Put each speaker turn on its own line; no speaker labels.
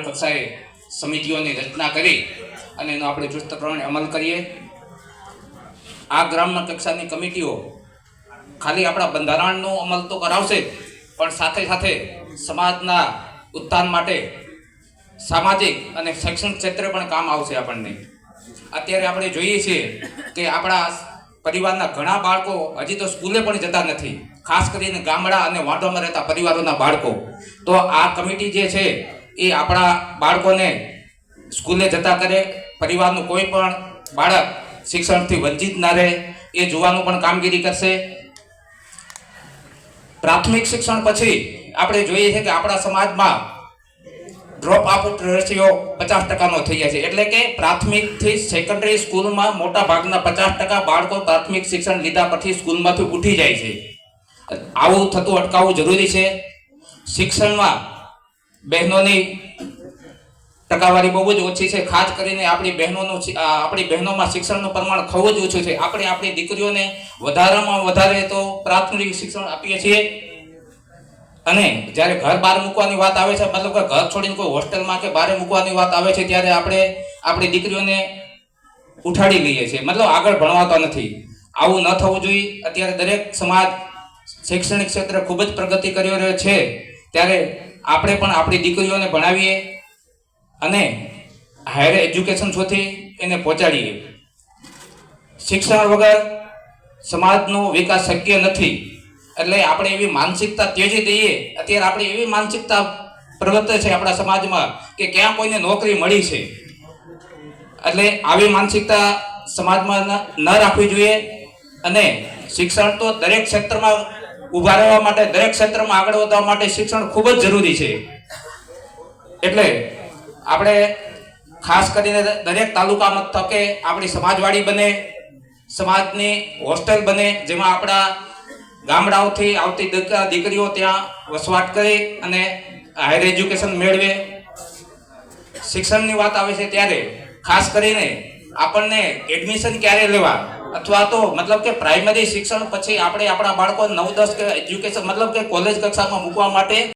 કક્ષાએ સમિતિઓની રચના કરી અને એનો આપણે ચુસ્ત પ્રમાણે અમલ કરીએ. આ ગ્રામ્ય કક્ષાની કમિટીઓ ખાલી આપણા બંધારણનો અમલ તો કરાવશે જ પણ સાથે સાથે સમાજના ઉત્થાન માટે સામાજિક અને શૈક્ષણિક ક્ષેત્રે પણ કામ આવશે આપણને. અત્યારે આપણે જોઈએ છીએ કે આપણા પરિવારના ઘણા બાળકો હજી તો સ્કૂલે પણ જતા નથી, ખાસ કરીને ગામડા અને વાંઢોમાં રહેતા પરિવારોના બાળકો. તો આ કમિટી જે છે એ આપણા બાળકોને સ્કૂલે જતા કરે, પરિવારનું કોઈ પણ બાળક શિક્ષણથી વંચિત ના રહે, એ જોવાનું પણ કામગીરી કરશે. પ્રાથમિક શિક્ષણ પછી આપણે જોઈએ છે કે આપણા સમાજમાં ડ્રોપ આઉટ રેશિયો પચાસ ટકાનો થઈ જાય છે. એટલે કે પ્રાથમિકથી સેકન્ડરી સ્કૂલમાં મોટા ભાગના પચાસ ટકા બાળકો પ્રાથમિક શિક્ષણ લીધા પછી સ્કૂલમાંથી ઉઠી જાય છે. આવું થતું અટકાવવું જરૂરી છે. શિક્ષણમાં બહેનોની ટકાવારી બહુ જ ઓછી છે. ખાસ કરીને આપણી બહેનોનું આપણી બહેનોમાં શિક્ષણનું પ્રમાણ ખૂબ જ ઓછું છે. આપણે આપણી દીકરીઓને વધારામાં વધારે તો પ્રાથમિક શિક્ષણ આપીએ છીએ. અને જ્યારે ઘર બહાર મૂકવાની વાત આવે છે, મતલબ કે ઘર છોડીને કોઈ હોસ્ટેલમાં કે બહાર મૂકવાની વાત આવે છે, ત્યારે આપણે આપણી દીકરીઓને ઉઠાડી લઈએ છીએ. મતલબ આગળ ભણવાતા નથી. આવું ન થવું જોઈએ. અત્યારે દરેક સમાજ શૈક્ષણિક ક્ષેત્રે ખૂબ જ પ્રગતિ કરી રહ્યો છે. ત્યારે આપણે પણ આપણી દીકરીઓને ભણાવીએ અને હાયર એજ્યુકેશન સુધી એને પહોંચાડીએ. શિક્ષણ વગર સમાજનો વિકાસ શક્ય નથી. એટલે આપણે એવી માનસિકતા ત્યજી દઈએ. અત્યારે આપણે એવી માનસિકતા પ્રવર્તે છે આપણા સમાજમાં કે ક્યાં કોઈને નોકરી મળી છે. એટલે આવી માનસિકતા સમાજમાં ન- રાખવી જોઈએ. અને શિક્ષણ તો દરેક ક્ષેત્રમાં ઊભા રહેવા માટે, દરેક ક્ષેત્રમાં આગળ વધવા માટે શિક્ષણ ખૂબ જ જરૂરી છે. એટલે આપણે ખાસ કરીને દરેક તાલુકા મથકે આપણી સમાજવાડી બને, સમાજની હોસ્ટેલ બને, જેમાં આપણા ગામડાઓથી આવતી દીક- દીકરીઓ ત્યાં વસવાટ કરી અને હાયર એજ્યુકેશન મેળવે. શિક્ષણની વાત આવે છે ત્યારે ખાસ કરીને આપણને એડમિશન ક્યારે લેવા? અથવા તો મતલબ કે પ્રાઇમરી શિક્ષણ પછી આપણે આપણા બાળકો નવ દસ એજ્યુકેશન મતલબ કે કોલેજ કક્ષામાં મૂકવા માટે